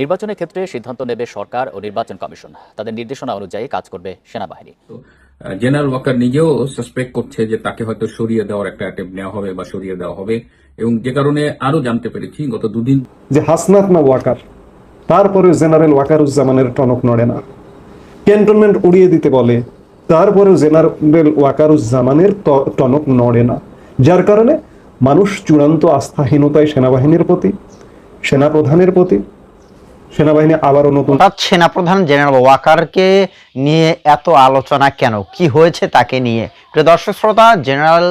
নির্বাচনের ক্ষেত্রে সিদ্ধান্ত নেবে সরকার ও নির্বাচন কমিশন। তাদের নির্দেশনা অনুযায়ী কাজ করবে সেনাবাহিনী। জেনারেল ওয়াকার নিজেও সাসপেক্ট করছে যে তাকে হয়তো সরিয়ে দেওয়ার একটা অ্যাটেম্প নেওয়া হবে বা সরিয়ে দেওয়া হবে এবং যে কারণে আরও জানতে পেরেছি গত দুদিন যে হাসনাত না ওয়াকার তারপরে জেনারেল ওয়াকারুজ্জামানের টনক নড়ে না। ক্যান্টনমেন্ট উড়িয়ে দিতে বলে তারপরেও জেনারেল ওয়াকারুজ্জামানের টনক নড়ে না। যার কারণে মানুষ চূড়ান্ত আস্থাহীনতায় সেনাবাহিনীর প্রতি সেনাপ্রধানের প্রতি সেনাবাহিনী আবারও নতুন সেনাপ্রধান জেনারেল ওয়াকারকে নিয়ে এত আলোচনা কেন? কি হয়েছে তাকে নিয়ে? প্রিয় দর্শক শ্রোতা, জেনারেল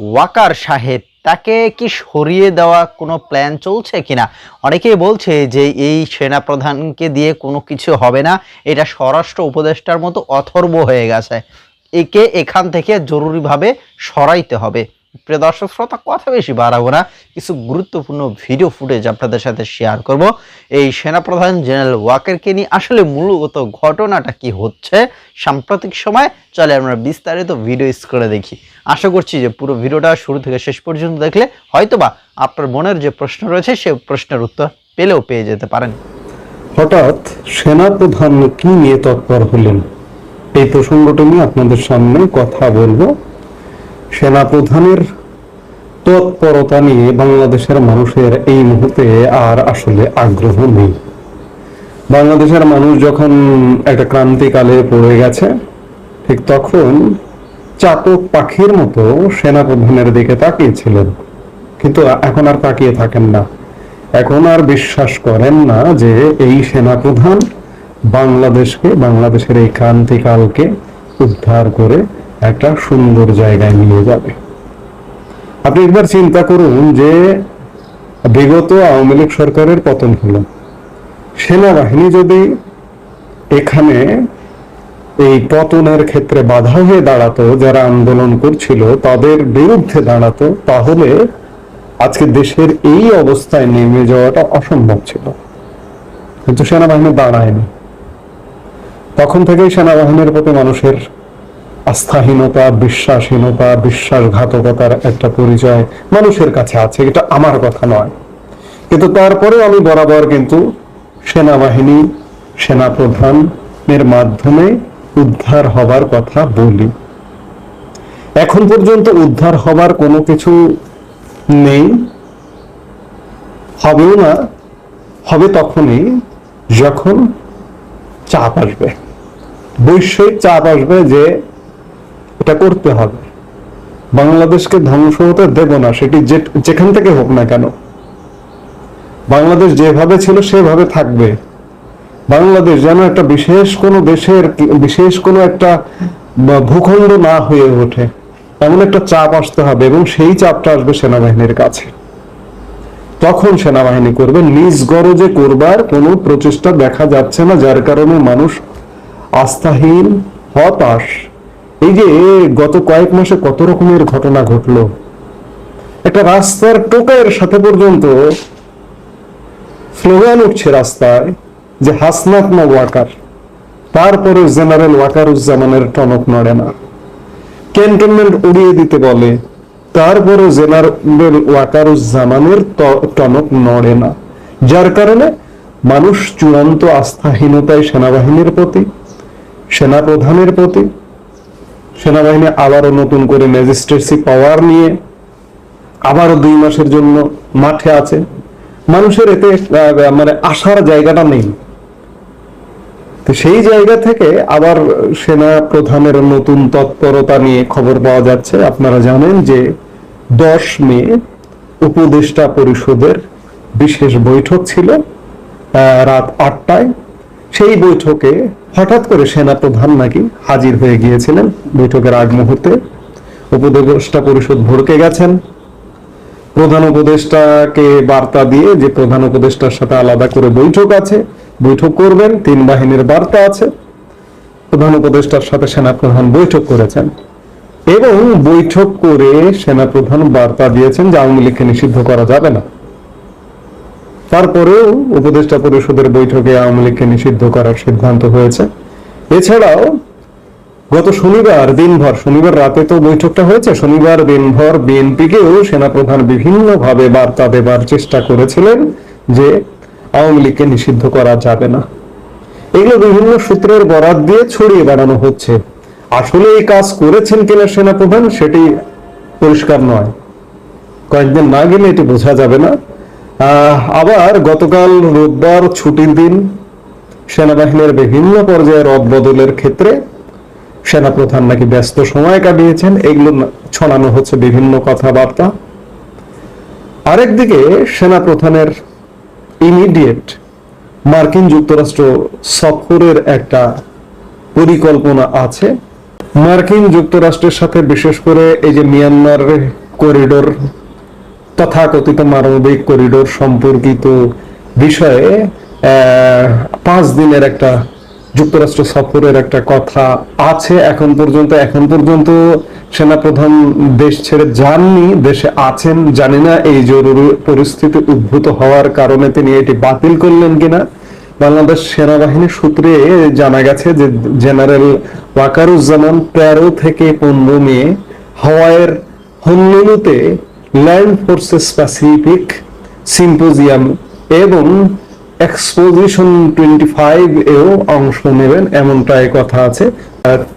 ওয়াকার সাহেব, তাকে কি সরিয়ে দেওয়া কোনো প্ল্যান চলছে কিনা? অনেকেই বলছে যে এই সেনাপ্রধানকে দিয়ে কোনো কিছু হবে না, এটা স্বরাষ্ট্র উপদেষ্টার মতো অথর্ব হয়ে গেছে। একে এখান থেকে জরুরিভাবে সরাইতে হবে। প্রিয় দর্শক, শ্রোতা, কথা বেশি বাড়াবো না। কিছু গুরুত্বপূর্ণ ভিডিও ফুটেজ আপনাদের সাথে শেয়ার করব। এই সেনাপ্রধান জেনারেল ওয়াকারকে নিয়ে আসলে মূলত ঘটনাটা কি হচ্ছে, সাম্প্রতিক সময়? চলে আমরা বিস্তারিত ভিডিও করে দেখি। আশা করছি যে পুরো ভিডিওটা শুরু থেকে শেষ পর্যন্ত দেখলে হয়তোবা আপনার মনের যে প্রশ্ন রয়েছে সেই প্রশ্নের উত্তর পেলেও পেয়ে যেতে পারেন। হঠাৎ সেনাপ্রধান কি নিয়ে তৎপর হলেন? এই প্রসঙ্গটা নিয়ে আপনাদের সামনে কথা বলব। সেনাপ্রধানের তৎপরতা নিয়ে বাংলাদেশের মানুষের এই মুহূর্তে আর আসলে আগ্রহ নেই। বাংলাদেশের মানুষ যখন একটা ক্রান্তিকালে পড়ে গেছে, ঠিক তখন চাতক পাখির মতো সেনাপ্রধানের দিকে তাকিয়েছিলেন। কিন্তু এখন আর তাকিয়ে থাকেন না। এখন আর বিশ্বাস করেন না যে এই সেনাপ্রধান বাংলাদেশকে, বাংলাদেশের এই ক্রান্তিকালকে উদ্ধার করে একটা সুন্দর জায়গায় নিয়ে যাবে। আপনি একবার চিন্তা করুন যে বিগত আওয়ামী লীগ সরকারের পতন হলো। সেনাবাহিনী যদি এখানে এই পতনের ক্ষেত্রে বাধা হয়ে দাঁড়াতো, যারা আন্দোলন করছিল, তাদের বিরুদ্ধে দাঁড়াতো, তাহলে আজকে দেশের এই অবস্থায় নেমে যাওয়াটা অসম্ভব ছিল। কিন্তু সেনাবাহিনী দাঁড়ায়নি। তখন থেকেই সেনাবাহিনীর প্রতি মানুষের আস্থাহীনতা, বিশ্বাসহীনতা, বিশ্বাসঘাতকতার একটা পরিচয় মানুষের কাছে আছে, এটা আমার কথা নয়। কিন্তু তারপরে আমি বরাবর কিন্তু সেনাবাহিনী সেনাপ্রধানের মাধ্যমে উদ্ধার হবার কথা বলি। এখন পর্যন্ত উদ্ধার হবার কোনো কিছু নেই, হবেও না, হবে তখনই যখন চাপ আসবে। বৈশ্বিক চাপ আসবে যে এটা করতে হবে। বাংলাদেশকে ধ্বংস হতে দেব না, সেটি যেখান থেকে হোক না কেন। বাংলাদেশ যেভাবে ছিল, সেভাবে থাকবে। বাংলাদেশ যেন একটা বিশেষ কোনো দেশের, বিশেষ কোনো একটা ভূখণ্ড না হয়ে ওঠে। এমন একটা চাপ আসতে হবে এবং সেই চাপটা আসবে সেনাবাহিনীর কাছে। তখন সেনাবাহিনী করবে, নিজ গরজে করবার কোনো প্রচেষ্টা দেখা যাচ্ছে না, যার কারণে মানুষ আস্থাহীন, হতাশ এই যে গত কয়েক মাসে কত রকমের ঘটনা ঘটলো। একটা রাস্তার টোকাইয়ের সাথে পর্যন্ত স্লোগান উঠছে রাস্তায় যে হাসনাত না ওয়াকার। তারপরে জেনারেল ওয়াকারুজ্জামানের টনক নড়ে না। ক্যান্টনমেন্ট উড়িয়ে দিতে বলে, তারপরে জেনারেল ওয়াকারুজ্জামানের টনক নড়ে না। যার কারণে মানুষ চূড়ান্ত আস্থাহীনতায় সেনাবাহিনীর প্রতি, সেনাপ্রধানের প্রতি সেনাবাহিনী আবারও নতুন করে ম্যাজিস্ট্রেসি পাওয়ার নিয়ে আবারও দুই মাসের জন্য মাঠে আছে। মানুষের এতে মানে আসার জায়গাটা নেই। তো সেই জায়গা থেকে আবার সেনা প্রধানের নতুন তৎপরতা নিয়ে খবর পাওয়া যাচ্ছে। আপনারা জানেন যে দশ মে উপদেষ্টা পরিষদের বিশেষ বৈঠক ছিল রাত আটটায়। সেই বৈঠকে হঠাৎ করে সেনা প্রধান নাকি হাজির হয়ে গিয়েছিলেন বৈঠকের আগ মুহূর্তে। উপদেষ্টা পরিষদ ভড়কে গেছেন। প্রধান উপদেষ্টাকে বার্তা দিয়ে যে প্রধান উপদেষ্টার সাথে আলাদা করে বৈঠক আছে, বৈঠক করবেন, তিন বাহিনীর বার্তা আছে। প্রধান উপদেষ্টার সাথে সেনাপ্রধান বৈঠক করেছেন। এবং বৈঠক করে সেনাপ্রধান বার্তা দিয়েছেন যে আওয়ামী লীগকে নিষিদ্ধ করা যাবে না। তারপরেও উপদেষ্টা পরিষদের বৈঠকে আওয়ামী লীগকে নিষিদ্ধ করার সিদ্ধান্ত হয়েছে। এছাড়াও গত শনিবার দিনভর, শনিবার রাতে তো বৈঠকটা হয়েছে, শনিবার দিনভর বিএনপিকেও সেনাপ্রধান বিভিন্নভাবে বার্তা দেবার চেষ্টা করেছিলেন যে আওয়ামী লীগকে নিষিদ্ধ করা যাবে না। এগুলো বিভিন্ন সূত্রের বরাত দিয়ে ছড়িয়ে বেড়ানো হচ্ছে। আসলে এই কাজ করেছেন কিনা সেনাপ্রধান সেটি পরিষ্কার নয়। কয়েকদিন না গেলে এটি বোঝা যাবে না। আবার গতকাল রোববার ছুটির দিন সেনাবাহিনীর বিভিন্ন পর্যায়ে রদ বদলের ক্ষেত্রে সেনাপ্রধান নাকি ব্যস্ত সময় কাটিয়েছেন, এগুলো ছড়ানো হচ্ছে বিভিন্ন কথাবার্তা। আরেকদিকে সেনাপ্রধানের ইমিডিয়েট মার্কিন যুক্তরাষ্ট্র সফরের একটা পরিকল্পনা আছে। মার্কিন যুক্তরাষ্ট্রের সাথে বিশেষ করে এই যে মিয়ানমার করিডোর তথাকথিত মানবিক করিডোর সম্পর্কিত বিষয়ে পাঁচ দিনের একটা যুক্তরাষ্ট্র সফরের একটা কথা আছে। এখন পর্যন্ত এখন পর্যন্ত সেনাপ্রধান দেশ ছেড়ে যাননি, দেশে আছেন, জানি না এই জরুরি পরিস্থিতি উদ্ভূত হওয়ার কারণে তিনি এটি বাতিল করলেন কিনা। বাংলাদেশ সেনাবাহিনী সূত্রে জানা গেছে যে জেনারেল ওয়াকারুজ্জামান তেরো থেকে পনেরো মে হাওয়াইয়ের হনলুলুতে ল্যান্ড ফোর্সেস প্যাসিফিক সিম্পোজিয়াম এবং এক্সপোজিশন টোয়েন্টি ফাইভ এও অংশ নেবেন এমনটাই কথা আছে।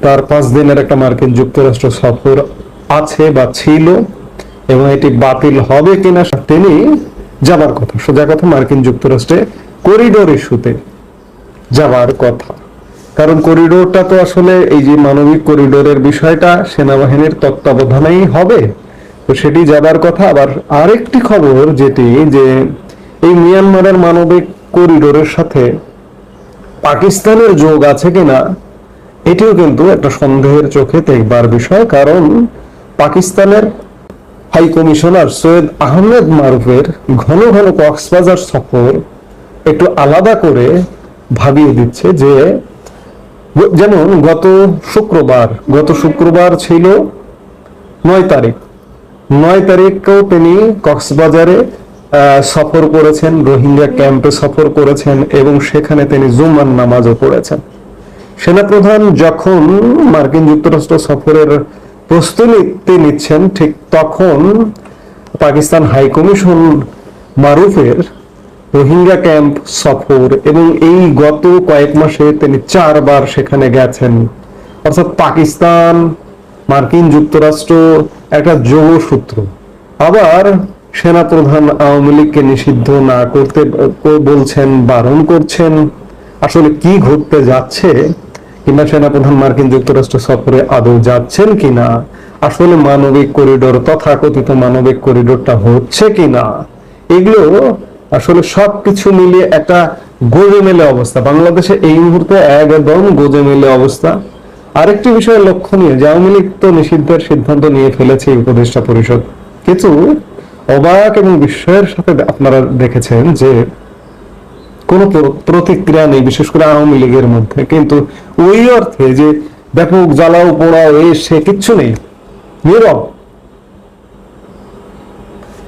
তার পাঁচ দিনের একটা মার্কিন যুক্তরাষ্ট্র সফর আছে বা ছিল, এবং এটি বাতিল হবে কিনা তিনি যাবার কথা। সোজা কথা, মার্কিন যুক্তরাষ্ট্রে করিডোর ইস্যুতে যাবার কথা। কারণ করিডোরটা তো আসলে এই যে মানবিক করিডোরের বিষয়টা, সেনাবাহিনীর তত্ত্বাবধানেই হবে। তো সেটি যাবার কথা। আবার আরেকটি খবর যেটি, যে এই মিয়ানমারের মানবিক করিডোরের সাথে পাকিস্তানের যোগ আছে কিনা, এটিও কিন্তু একটা সন্দেহের চোখে দেখবার বিষয়। কারণ পাকিস্তানের হাই কমিশনার সৈয়দ আহমেদ মারুফের ঘন ঘন কক্সবাজার সফর একটু আলাদা করে ভাবিয়ে দিচ্ছে যে, যেমন গত শুক্রবার গত শুক্রবার ছিল নয় তারিখ। নয় তারিখেও তিনি কক্সবাজারে সফর করেছেন, রোহিঙ্গা ক্যাম্পে সফর করেছেন এবং সেখানে তিনি জুমান নামাজও পড়েছেন। সেনাপ্রধান যখন মার্কিন যুক্তরাষ্ট্র সফরের প্রস্তুতি নিচ্ছেন, ঠিক তখন পাকিস্তান হাই কমিশন মারুফের রোহিঙ্গা ক্যাম্প সফর এবং এই গত কয়েক মাসে তিনি চারবার সেখানে গেছেন। অর্থাৎ পাকিস্তান, মার্কিন যুক্তরাষ্ট্র একটা যোগসূত্র আবার সেনাপ্রধান আওয়ামী লীগকে নিষিদ্ধ না করতে বলছেন, বারণ করছেন। আসলে কি ঘটতে যাচ্ছে? কিংবা সেনাপ্রধান মার্কিন যুক্তরাষ্ট্র সফরে আদৌ যাচ্ছেন কিনা? আসলে মানবিক করিডোর, তথাকথিত মানবিক করিডোরটা হচ্ছে কিনা? এগুলো আসলে সবকিছু মিলিয়ে একটা গোজে মেলে অবস্থা। বাংলাদেশে এই মুহূর্তে একদম গোজেমেলে অবস্থা। আরেকটি বিষয় লক্ষণীয়, যে আওয়ামী লীগ তো নিষিদ্ধের সিদ্ধান্ত নিয়ে ফেলেছে উপদেষ্টা পরিষদ। কিন্তু অবাক এবং বিস্ময়ের সাথে আপনারা দেখেছেন যে কোনো প্র- প্রতিক্রিয়া নেই, বিশেষ করে আওয়ামী লীগের মধ্যে। কিন্তু ওই অর্থে যে ব্যাপক জ্বালাও পোড়াও, এ, সে কিচ্ছু নেই। নীরব।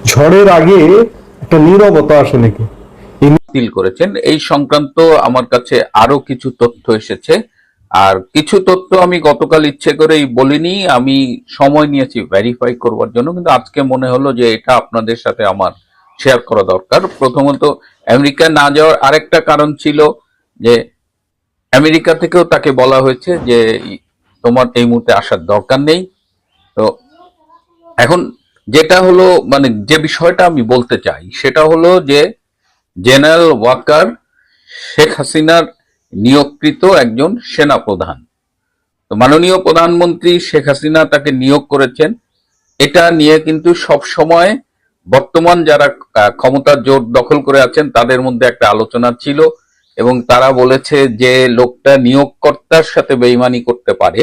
ঝড়ের আগে একটা নীরবতা আসে নাকি? করেছেন। এই সংক্রান্ত আমার কাছে আরও কিছু তথ্য এসেছে। আর কিছু তথ্য আমি গতকাল ইচ্ছে করেই বলিনি, আমি সময় নিয়েছি ভেরিফাই করবার জন্য, কিন্তু আজকে মনে হলো যে এটা আপনাদের সাথে আমার শেয়ার করা দরকার। প্রথমত, আমেরিকা না যাওয়ার আরেকটা কারণ ছিল যে আমেরিকা থেকেও তাকে বলা হয়েছে যে তোমার এই মুহূর্তে আসার দরকার নেই। তো এখন যেটা হলো মানে যে বিষয়টা আমি বলতে চাই, সেটা হলো যে জেনারেল ওয়াকার শেখ হাসিনার নিয়োগকৃত একজন সেনা প্রধান তো মাননীয় প্রধানমন্ত্রী শেখ হাসিনা তাকে নিয়োগ করেছেন। এটা নিয়ে কিন্তু সব সময় বর্তমান যারা আহ, ক্ষমতার জোর দখল করে আছেন তাদের মধ্যে একটা আলোচনা ছিল এবং তারা বলেছে যে লোকটা নিয়োগকর্তার সাথে বেইমানি করতে পারে।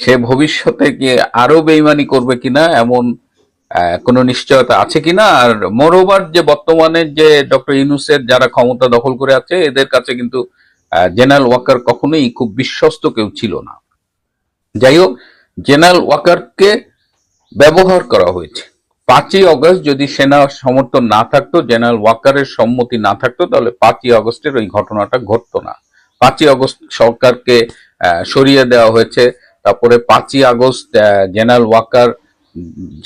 সে ভবিষ্যতে গিয়ে আরও বেইমানি করবে কিনা এমন কোনো নিশ্চয়তা আছে কিনা? আর মোরওভার যে বর্তমানে যে ডক্টর ইউনুসের যারা ক্ষমতা দখল করে আছে এদের কাছে কিন্তু জেনারেল ওয়াকার কখনোই খুব বিশ্বস্ত কেউ ছিল না। যাই হোক জেনারেল ওয়াকারকে ব্যবহার করা হয়েছে। পাঁচই অগস্ট যদি সেনা সমর্থন না থাকতো, জেনারেল ওয়াকারের সম্মতি না থাকতো, তাহলে পাঁচই অগস্টের ওই ঘটনাটা ঘটতো না। পাঁচই আগস্ট সরকারকে সরিয়ে দেওয়া হয়েছে। তারপরে পাঁচই আগস্ট জেনারেল ওয়াকার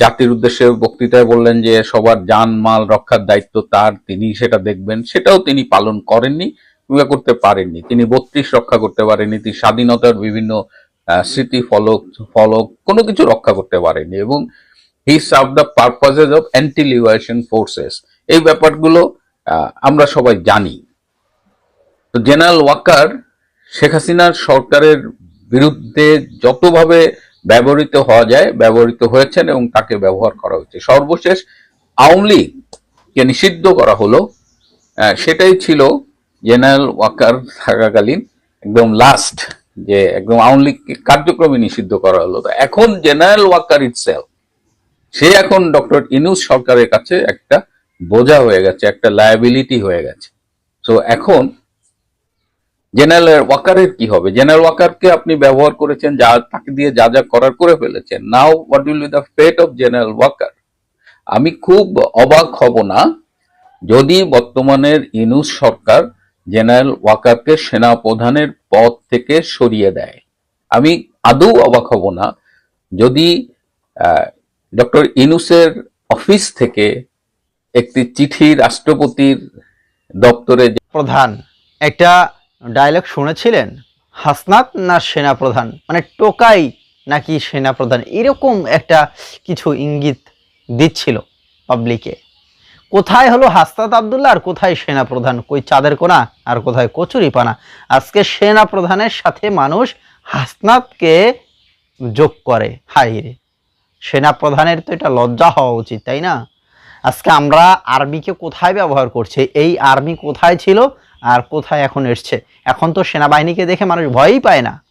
জাতির উদ্দেশ্যে বক্তৃতায় বললেন যে, সবার জান মাল রক্ষার দায়িত্ব তার তিনি সেটা দেখবেন। সেটাও তিনি পালন করেননি। কিংবা করতে পারেননি। তিনি বত্রিশ রক্ষা করতে পারেননি, তিনি স্বাধীনতার বিভিন্ন স্মৃতি ফলক ফলক, কোনো কিছু রক্ষা করতে পারেননি এবং he serve the purposes of anti liberation forces এই ব্যাপারগুলো আমরা সবাই জানি। তো জেনারেল ওয়াকার, শেখ হাসিনার সরকারের বিরুদ্ধে যতভাবে ব্যবহৃত হওয়া যায়, ব্যবহৃত হয়েছেন এবং তাকে ব্যবহার করা হয়েছে। সর্বশেষ আওয়ামী লীগকে নিষিদ্ধ করা হলো সেটাই ছিল জেনারেল ওয়াকার থাকাকালীন একদম লাস্ট যে একদম আওয়ামী লীগকে কার্যক্রমে নিষিদ্ধ করা হলো। এখন জেনারেল ওয়াকার ইটসেলফ সে এখন ডক্টর ইনুস সরকারের কাছে একটা বোঝা হয়ে গেছে, একটা লায়াবিলিটি হয়ে গেছে। তো এখন জেনারেল ওয়াকারের কি হবে? জেনারেল ওয়াকারকে আপনি ব্যবহার করেছেন, যা তাকে দিয়ে যা যা করার করে ফেলেছেন। Now what will be the fate of general Waker? আমি খুব অবাক হব না, যদি বর্তমানের ইনুস সরকার জেনারেল ওয়াকারকে সেনা প্রধানের পদ থেকে সরিয়ে দেয়। আমি আদৌ অবাক হব না, যদি ডক্টর ইনুসের অফিস থেকে একটি চিঠি রাষ্ট্রপতির দপ্তরে প্রধান, একটা ডায়লগ শুনেছিলেন? হাসনাত না সেনা প্রধান মানে টোকাই নাকি সেনা প্রধান এরকম একটা কিছু ইঙ্গিত দিচ্ছিল পাবলিকে কোথায় হলো হাসনাত আবদুল্লাহ আর কোথায় সেনা প্রধান কই চাঁদের কোনা আর কোথায় কচুরি পানা আজকে সেনা প্রধানের সাথে মানুষ হাসনাতকে যোগ করে। হাই রে। সেনা প্রধানের তো এটা লজ্জা হওয়া উচিত, তাই না? আজকে আমরা আর্মিকে কোথায় ব্যবহার করছি? এই আর্মি কোথায় ছিল আর কোথায় এখন এসছে? এখন তো সেনাবাহিনীকে দেখে মানুষ ভয়ই পায় না।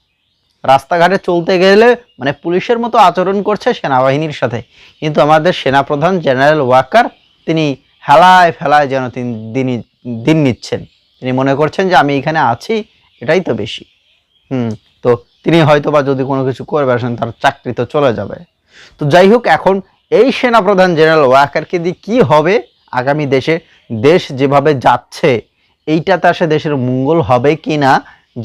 রাস্তাঘাটে চলতে গেলে মানে পুলিশের মতো আচরণ করছে সেনাবাহিনীর সাথে। কিন্তু আমাদের সেনাপ্রধান জেনারেল ওয়াকার, তিনি হেলায় ফেলায় যেন তিনি দিনই দিন নিচ্ছেন। তিনি মনে করছেন যে আমি এখানে আছি, এটাই তো বেশি। হুম, তো তিনি হয়তো বা যদি কোনো কিছু করবে, আসেন তার চাকরি তো চলে যাবে। তো যাই হোক, এখন এই সেনাপ্রধান জেনারেল ওয়াকারকে দিয়ে কী হবে? আগামী দেশে দেশ যেভাবে যাচ্ছে, এইটাতে আসে দেশের মঙ্গল হবে কি না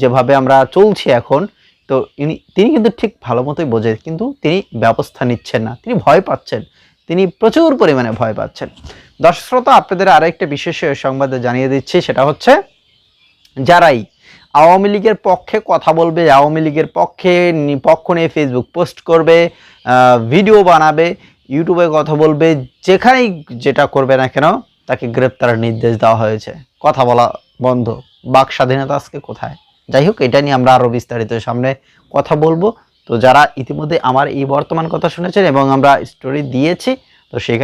যেভাবে আমরা চলছি এখন, তো ইনি, তিনি কিন্তু ঠিক ভালো মতোই বোঝে, কিন্তু তিনি ব্যবস্থা নিচ্ছেন না। তিনি ভয় পাচ্ছেন। তিনি প্রচুর পরিমাণে ভয় পাচ্ছেন। দর্শক শ্রোতা, আপনাদের আরেকটা বিশেষ সংবাদ জানিয়ে দিচ্ছি, সেটা হচ্ছে যারাই আওয়ামী লীগের পক্ষে কথা বলবে, আওয়ামী লীগের পক্ষে পক্ষ নিয়ে ফেসবুক পোস্ট করবে ভিডিও বানাবে ইউটিউবে কথা বলবে, যেখানেই যেটা করবে না কেন, তাকে গ্রেপ্তারের নির্দেশ দেওয়া হয়েছে। কথা বলা বন্ধ। বাক স্বাধীনতা আজকে কোথায়? যাই হোক, এটা নিয়ে আমরা আরও বিস্তারিত সামনে কথা বলব। তো যারা ইতিমধ্যে আমার এই বর্তমান কথা শুনেছেন এবং আমরা স্টোরি দিয়েছি, তো সেখানে